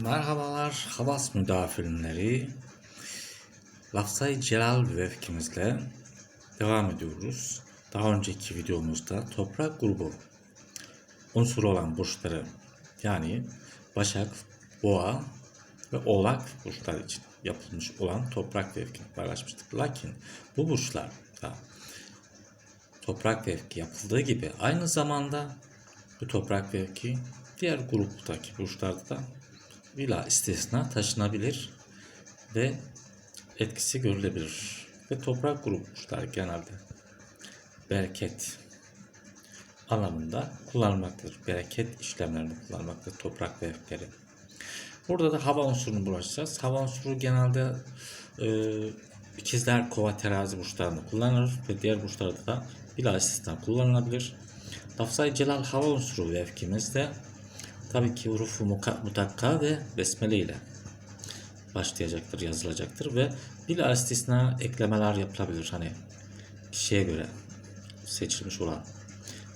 Merhabalar Havas müdafilleri. Lafzayı Celal vefkimizle devam ediyoruz. Daha önceki videomuzda toprak grubu unsuru olan burçları yani Başak, Boğa ve Oğlak burçları için yapılmış olan toprak vefkini paylaşmıştık. Lakin bu burçlarda toprak vefki yapıldığı gibi aynı zamanda bu toprak vefki diğer gruptaki burçlarda da bila istisna taşınabilir ve etkisi görülebilir. Ve toprak grubu burçlar genelde bereket anlamında kullanılmaktadır. Bereket işlemlerini kullanmaktadır toprak vefkleri. Burada da hava unsurunu bulaşacağız. Hava unsuru genelde e, ikizler, kova, terazi burçlarında kullanılır ve diğer burçlarda da bila istisna kullanılabilir. Lafzayı celal hava unsuru vefkimizde tabii ki hurufu mutakka ve besmele ile başlayacaktır, yazılacaktır ve bila istisna eklemeler yapılabilir. Hani kişiye göre seçilmiş olan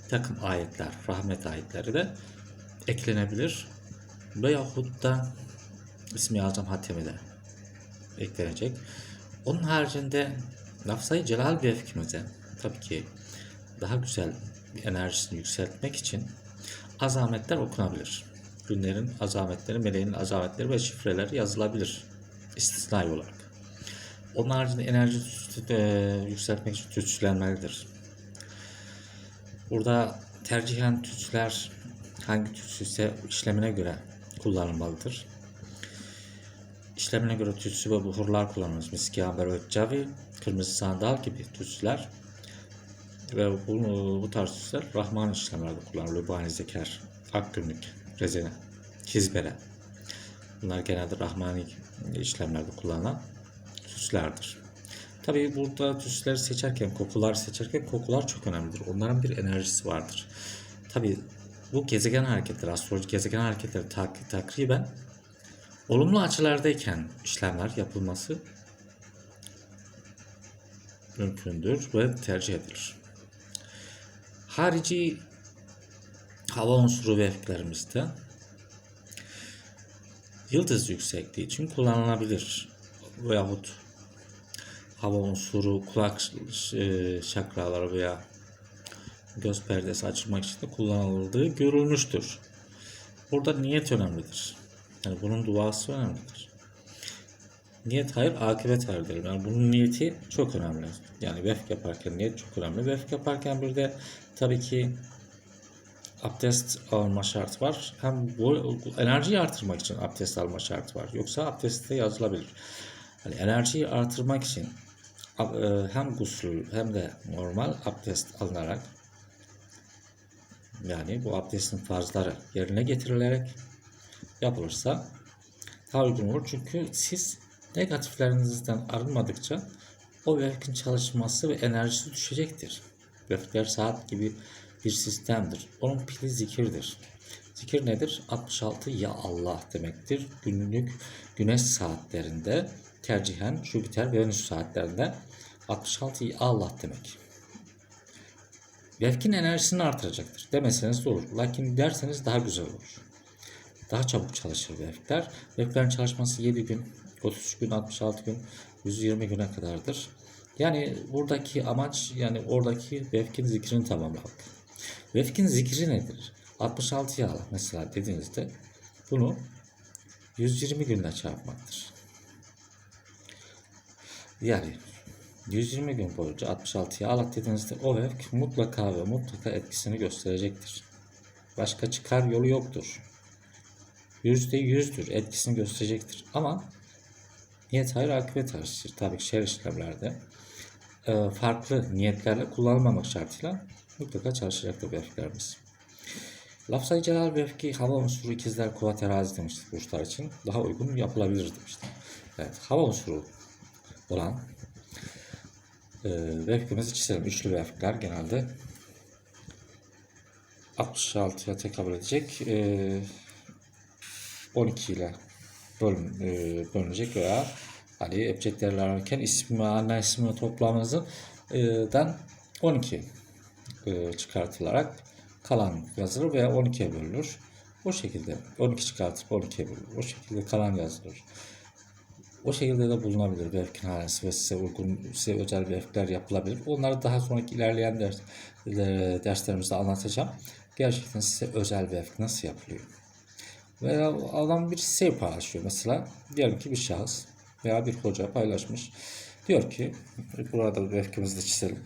bir takım ayetler, rahmet ayetleri de eklenebilir. Veyahut da İsmi Azam Hatemi de eklenecek. Onun haricinde lafzayı celal vefkimize tabii ki daha güzel bir enerjisini yükseltmek için azametler okunabilir. Günlerin azametleri, meleğin azametleri ve şifreleri yazılabilir istisnai olarak. Onun haricinde enerji e, yükseltmek için tütsülenmelidir. Burada tercihen tütsüler hangi tütsü ise işlemine göre kullanılmalıdır. İşlemine göre tütsü ve buhurlar kullanılır. Miski, amber ve kırmızı sandal gibi tütsüler ve bu, bu tarz tütsüler Rahman işlemlerde kullanılıyor. Lübani zeker, akgünlük, rezene, kizbere. Bunlar genelde Rahmani işlemlerde kullanılan tütsülerdir. Tabii burada tütsüleri seçerken, kokular seçerken kokular çok önemlidir. Onların bir enerjisi vardır. Tabii bu gezegen hareketleri, astrolojik gezegen hareketleri tak, takriben olumlu açılardayken işlemler yapılması mümkündür ve tercih edilir. Harici hava unsuru vefklerimizde yıldız yüksekliği için kullanılabilir veyahut hava unsuru kulak e, şakraları veya göz perdesi açılmak için de kullanıldığı görülmüştür. Burada niyet önemlidir. Yani bunun duası önemlidir. Niyet hayır, akıbet hayırdır. Yani bunun niyeti çok önemli. Yani vefk yaparken niyet çok önemli. Vefk yaparken bir de tabii ki abdest alma şartı var. Hem bu enerjiyi artırmak için abdest alma şartı var. Yoksa abdestte yazılabilir. Yani enerjiyi artırmak için e, hem gusül hem de normal abdest alınarak yani bu abdestin farzları yerine getirilerek yapılırsa daha uygun olur. Çünkü siz negatiflerinizden arınmadıkça o vefkin çalışması ve enerjisi düşecektir. Vefkler saat gibi bir sistemdir. Onun pili zikirdir. Zikir nedir? 66 ya Allah demektir. Günlük güneş saatlerinde tercihen Jüpiter ve Venüs saatlerinde 66 ya Allah demek. Vefkin enerjisini artıracaktır. Demeseniz de olur. Lakin derseniz daha güzel olur. Daha çabuk çalışır vefkler. Vefklerin çalışması 7 gün, 33 gün, 66 gün, 120 güne kadardır. Yani buradaki amaç yani oradaki vefkin zikrini tamamlamak. Vefkin zikri nedir? 66 yağla mesela dediğinizde bunu 120 günle çarpmaktır. Yani 120 gün boyunca 66'ya Allah dediğinizde o vefk mutlaka ve mutlaka etkisini gösterecektir. Başka çıkar yolu yoktur. Yüzde yüzdür etkisini gösterecektir. Ama niyet hayır akıbet hayırdır. Tabii ki şer işlemlerde e, farklı niyetlerle kullanılmamak şartıyla mutlaka çalışacaktır vefklerimiz. Lafzayı celal vefki hava unsuru ikizler kuvvet terazi demiştik burçlar için. Daha uygun yapılabilir demiştik. Evet hava unsuru olan e, vefkimizi çizelim. Üçlü vefkler genelde 66'ya tekabül edecek. E, 12 ile bölün, e, bölünecek veya hani ebcedlerle ararken ismi, ana ismi toplamımızın e, dan 12 e, çıkartılarak kalan yazılır veya 12'ye bölünür. O şekilde 12 çıkartıp 12'ye bölür. O şekilde kalan yazılır. O şekilde de bulunabilir vefkin hanesi ve size uygun, size özel vefkler yapılabilir. Onları daha sonraki ilerleyen ders, e, derslerimizde anlatacağım. Gerçekten size özel vefk nasıl yapılıyor? Veya adam bir şey paylaşıyor mesela. Diyelim ki bir şahıs veya bir hoca paylaşmış. Diyor ki burada vefkimizi de çizelim.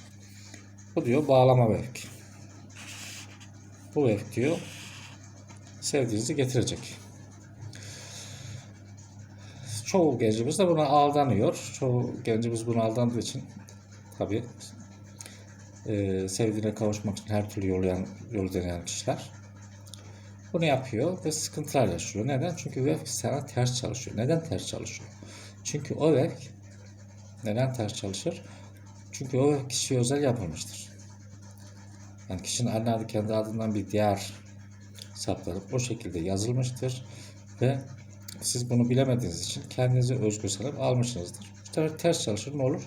Bu diyor bağlama vefk. Bu vefk diyor sevdiğinizi getirecek. Çoğu gencimiz de buna aldanıyor. Çoğu gencimiz buna aldandığı için tabii e, sevdiğine kavuşmak için her türlü yolu, yolu deneyen kişiler bunu yapıyor ve sıkıntılar yaşıyor. Neden? Çünkü vefk sana ters çalışıyor. Neden ters çalışıyor? Çünkü o vefk neden ters çalışır? Çünkü o kişiye özel yapılmıştır. Yani kişinin anne adı kendi adından bir diğer saplanıp o şekilde yazılmıştır ve siz bunu bilemediğiniz için kendinize özgü sanıp almışsınızdır. Bu sefer ters çalışır ne olur?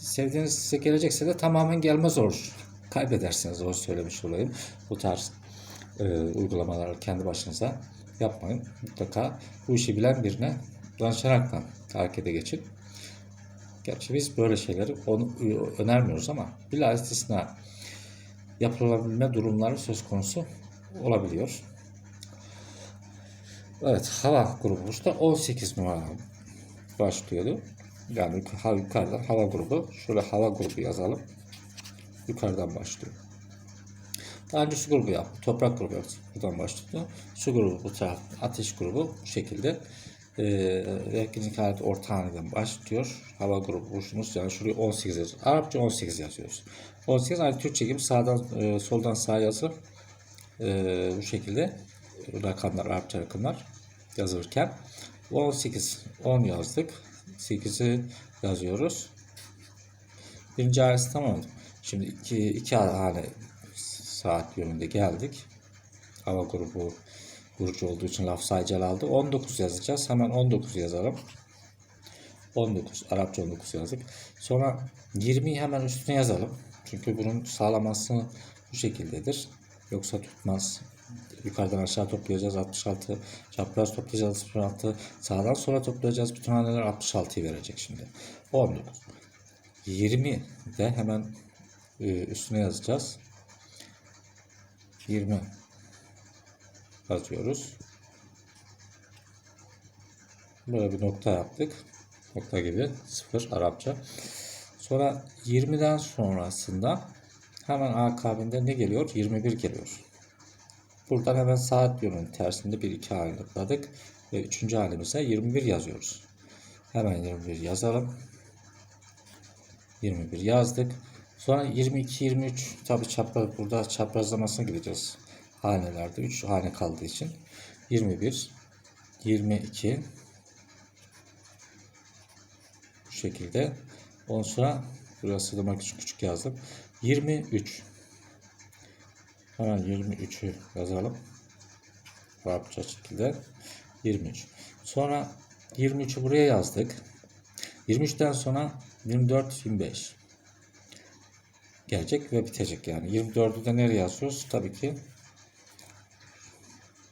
Sevdiğiniz size gelecekse de tamamen gelmez olur. Kaybedersiniz o söylemiş olayım. Bu tarz e, uygulamaları kendi başınıza yapmayın. Mutlaka bu işi bilen birine danışaraktan harekete geçin. Gerçi biz böyle şeyleri onu, önermiyoruz ama bila istisna yapılabilme durumları söz konusu olabiliyor. Evet hava grubumuzda 18 numara başlıyordu. Yani yukarı- yukarıdan hava grubu. Şöyle hava grubu yazalım. Yukarıdan başlıyor. Daha önce su grubu yaptı. Toprak grubu yaptı. Buradan başlıyor. Su grubu bu taraf. Ateş grubu bu şekilde. Ee, Reklinik alet orta haneden başlıyor. Hava grubu burcumuz yani şuraya 18 yazıyoruz. Arapça 18 yazıyoruz. 18 aynı Türkçe gibi sağdan e, soldan sağa yazıp e, bu şekilde rakamlar, Arapça rakamlar yazılırken 18, 10 yazdık. 8'i yazıyoruz. Birinci ailesi tamamladık. Şimdi iki, iki hane saat yönünde geldik. Hava grubu burcu olduğu için laf sayıcal aldı. 19 yazacağız. Hemen 19 yazalım. 19. Arapça 19 yazdık. Sonra 20'yi hemen üstüne yazalım. Çünkü bunun sağlaması bu şekildedir. Yoksa tutmaz. Yukarıdan aşağı toplayacağız 66. Çapraz toplayacağız 66. Sağdan sola toplayacağız. Bütün haneler 66'yı verecek şimdi. 19. 20 de hemen e, üstüne yazacağız. 20 yazıyoruz. Böyle bir nokta yaptık. Nokta gibi sıfır Arapça. Sonra 20'den sonrasında hemen akabinde ne geliyor? 21 geliyor. Buradan hemen saat yönünün tersinde bir iki hane tıkladık. Ve üçüncü halimize 21 yazıyoruz. Hemen 21 yazalım. 21 yazdık. Sonra 22, 23 tabi çapraz burada çaprazlamasına gideceğiz. Hanelerde 3 hane kaldığı için 21, 22 bu şekilde. Ondan sonra burası da küçük küçük yazdım. 23 Hemen 23'ü yazalım. Arapça şekilde 23. Sonra 23'ü buraya yazdık. 23'ten sonra 24, 25 gelecek ve bitecek yani. 24'ü de nereye yazıyoruz? Tabii ki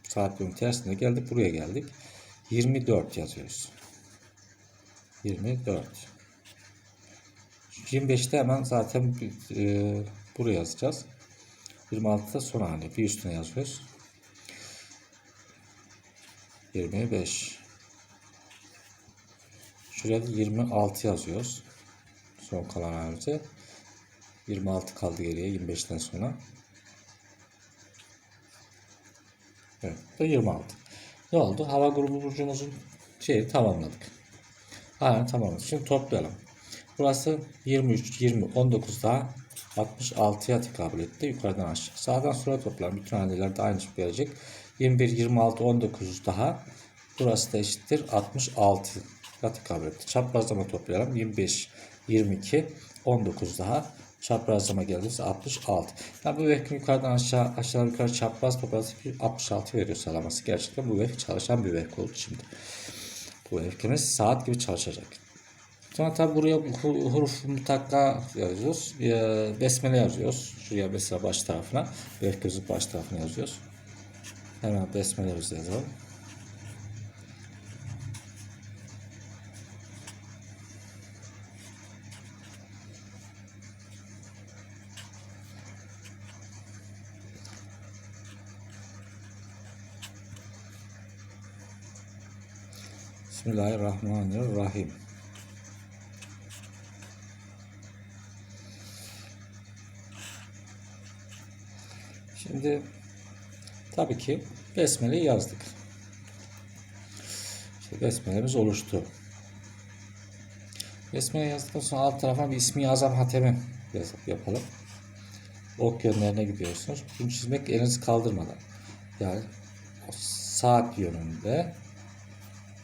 saat yönü tersine geldik. Buraya geldik. 24 yazıyoruz. 24. 25'te hemen zaten e, buraya yazacağız. 26'da son hane. Bir üstüne yazıyoruz. 25. Şuraya da 26 yazıyoruz. Son kalan halimize. 26 kaldı geriye 25'ten sonra. Evet, bu da 26. Ne oldu? Hava grubu burcumuzun şeyi tamamladık. Aynen tamamladık. Şimdi toplayalım. Burası 23, 20, 19 daha 66'ya tekabül etti. Yukarıdan aşağı. Sağdan sola toplayalım. Bütün haneler de aynı şey verecek. 21, 26, 19 daha. Burası da eşittir. 66 ya tekabül etti. Çaprazlama toplayalım. 25, 22, 19 daha. Çaprazlama gelirse 66. Yani bu vekil yukarıdan aşağı aşağı yukarı çapraz toplarsa 66 veriyor sağlaması. Gerçekten bu vekil çalışan bir vekil oldu şimdi. Bu vekilimiz saat gibi çalışacak. Sonra tabi buraya hu- huruf mutakka yazıyoruz. Ee, Besmele yazıyoruz. Şuraya mesela baş tarafına. Vekilizin baş tarafına yazıyoruz. Hemen besmelemizi yazalım. Bismillahirrahmanirrahim. Şimdi tabii ki besmeleyi yazdık. İşte besmelemiz oluştu. Besmele yazdıktan sonra alt tarafa bir ismi azam hatemi yazıp yapalım. Ok yönlerine gidiyorsunuz. Bunu çizmek elinizi kaldırmadan. Yani saat yönünde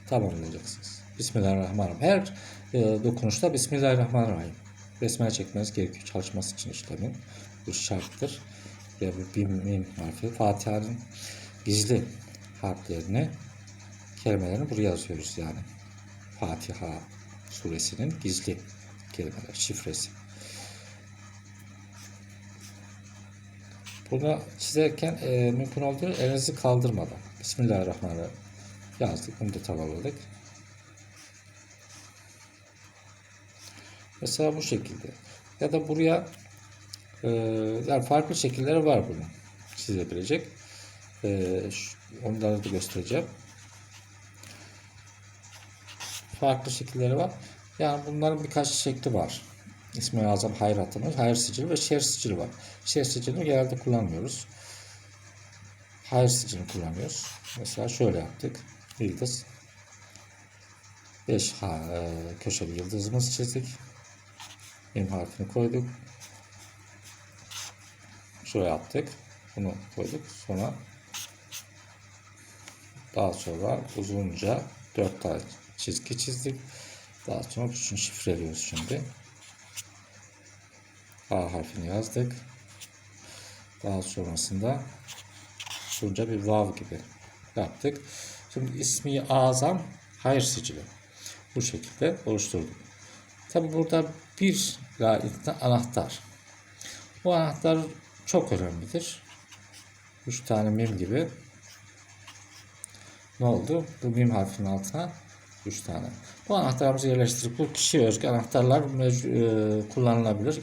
tamamlayacaksınız. Bismillahirrahmanirrahim. Her e, dokunuşta Bismillahirrahmanirrahim. Besmele çekmeniz gerekiyor çalışması için işlemin. Bu şarttır. Ve bu bir mim harfi. Fatiha'nın gizli harflerini, kelimelerini buraya yazıyoruz yani. Fatiha suresinin gizli kelimeler, şifresi. Bunu çizerken e, mümkün olduğu elinizi kaldırmadan. Bismillahirrahmanirrahim yazdık. Bunu da tamamladık. Mesela bu şekilde. Ya da buraya e, yani farklı şekilleri var bunun çizebilecek. E, şu- onları da göstereceğim. Farklı şekilleri var. Yani bunların birkaç şekli var. İsmi Azam hayratımız, hayır sicili ve şer sicili var. Şer sicilini genelde kullanmıyoruz. Hayır sicilini kullanıyoruz. Mesela şöyle yaptık. Yıldız. 5 ha, e, köşeli yıldızımızı çizdik. Mim harfini koyduk. Şöyle yaptık. Bunu koyduk. Sonra daha sonra uzunca 4 tane çizgi çizdik. Daha sonra şunu şifreliyoruz şimdi. A harfini yazdık. Daha sonrasında şunca bir vav gibi yaptık. Şimdi ismi azam hayır sicili. Bu şekilde oluşturduk. Tabi burada bir layıkta anahtar. Bu anahtar çok önemlidir. 3 tane mim gibi. Ne oldu? Bu mim harfinin altına 3 tane. Bu anahtarımızı yerleştirip bu kişiye özgü anahtarlar e, kullanılabilir.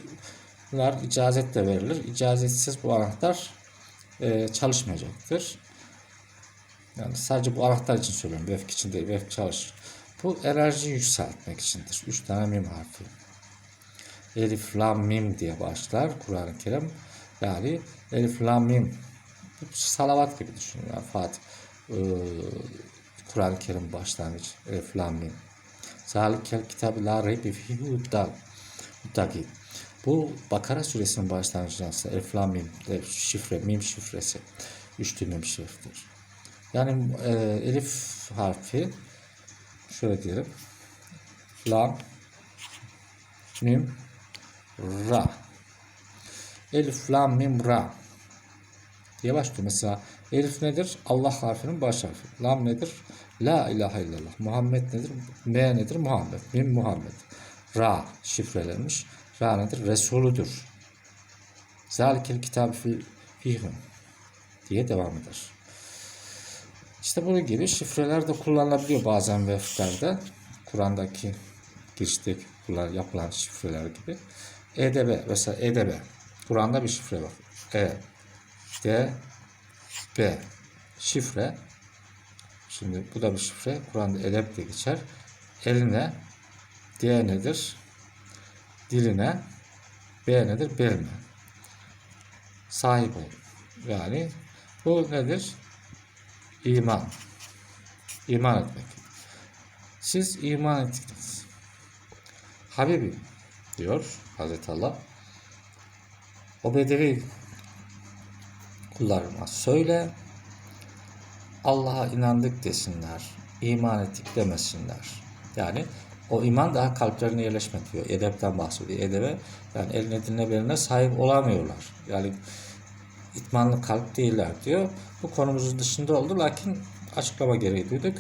Bunlar icazetle verilir. İcazetsiz bu anahtar e, çalışmayacaktır. Yani sadece bu anahtar için söylüyorum. Vefk için değil. Vefk çalışır. Bu enerjiyi yükseltmek içindir. Üç tane mim harfi. Elif, lam, mim diye başlar Kur'an-ı Kerim. Yani elif, lam, mim. Bu salavat gibi düşünün. Yani Fatih. Ee, Kur'an-ı Kerim başlangıç. Elif, lam, mim. Zalikel kitabı la reybi fihi. Muttaki. Bu Bakara suresinin başlangıcı aslında. Elif, lam, mim. Şifre, mim şifresi. Üçlü mim şifredir. Yani e, elif harfi şöyle diyelim. Lam, mim, ra. Elif, lam, mim, ra. diye başlıyor. Mesela elif nedir? Allah harfinin baş harfi. Lam nedir? La ilahe illallah. Muhammed nedir? M nedir? Muhammed. Mim Muhammed. Ra şifrelenmiş. Ra nedir? Resuludur. Zalikel kitab fihim diye devam eder. İşte bunun gibi şifreler de kullanılabiliyor bazen veflerde. Kur'an'daki girişte yapılan şifreler gibi. EDB mesela EDB. Kur'an'da bir şifre var. E, D, B. Şifre. Şimdi bu da bir şifre. Kur'an'da edep de geçer. Eline D nedir? Diline B nedir? Beline. Sahip ol. Yani bu nedir? İman. İman etmek. Siz iman ettiniz. Habibim diyor Hazreti Allah. O bedevi kullarıma söyle Allah'a inandık desinler. iman ettik demesinler. Yani o iman daha kalplerine yerleşmek diyor. Edepten bahsediyor. Edebe yani eline diline beline sahip olamıyorlar. Yani itmanlı kalp değiller diyor. Bu konumuzun dışında oldu lakin açıklama gereği duyduk.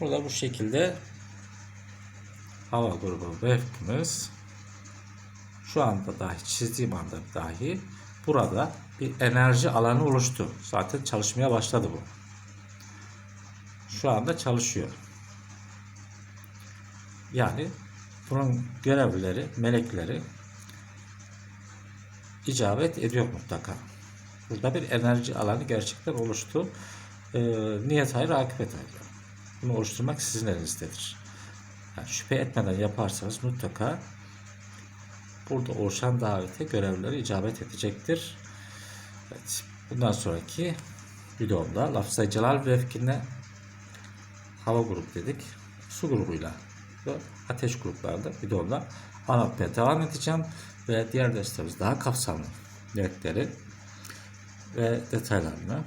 Burada bu şekilde hava grubu vefkimiz şu anda dahi çizdiğim anda dahi burada bir enerji alanı oluştu. Zaten çalışmaya başladı bu. Şu anda çalışıyor. Yani bunun görevlileri, melekleri icabet ediyor mutlaka. Burada bir enerji alanı gerçekten oluştu. Ee, niyet hayır, akıbet hayır. Bunu oluşturmak sizin elinizdedir. Yani şüphe etmeden yaparsanız mutlaka burada oluşan davete görevlileri icabet edecektir. Evet, bundan sonraki videomda lafzayı celal ve efkine hava grubu dedik. Su grubuyla ve ateş gruplarında videomda anlatmaya devam edeceğim ve diğer derslerimiz daha kapsamlı niyetleri ve detaylarını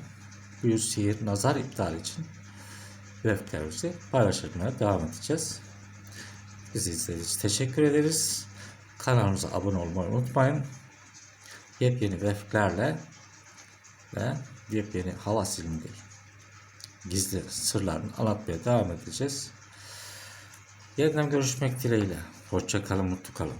büyü, sihir, nazar iptal için weblerimizi paylaşmaya devam edeceğiz. Bizi izlediğiniz için teşekkür ederiz. Kanalımıza abone olmayı unutmayın. Yepyeni veflerle ve yepyeni hava silminde gizli sırlarını anlatmaya devam edeceğiz. Yeniden görüşmek dileğiyle. Hoşça kalın, mutlu kalın.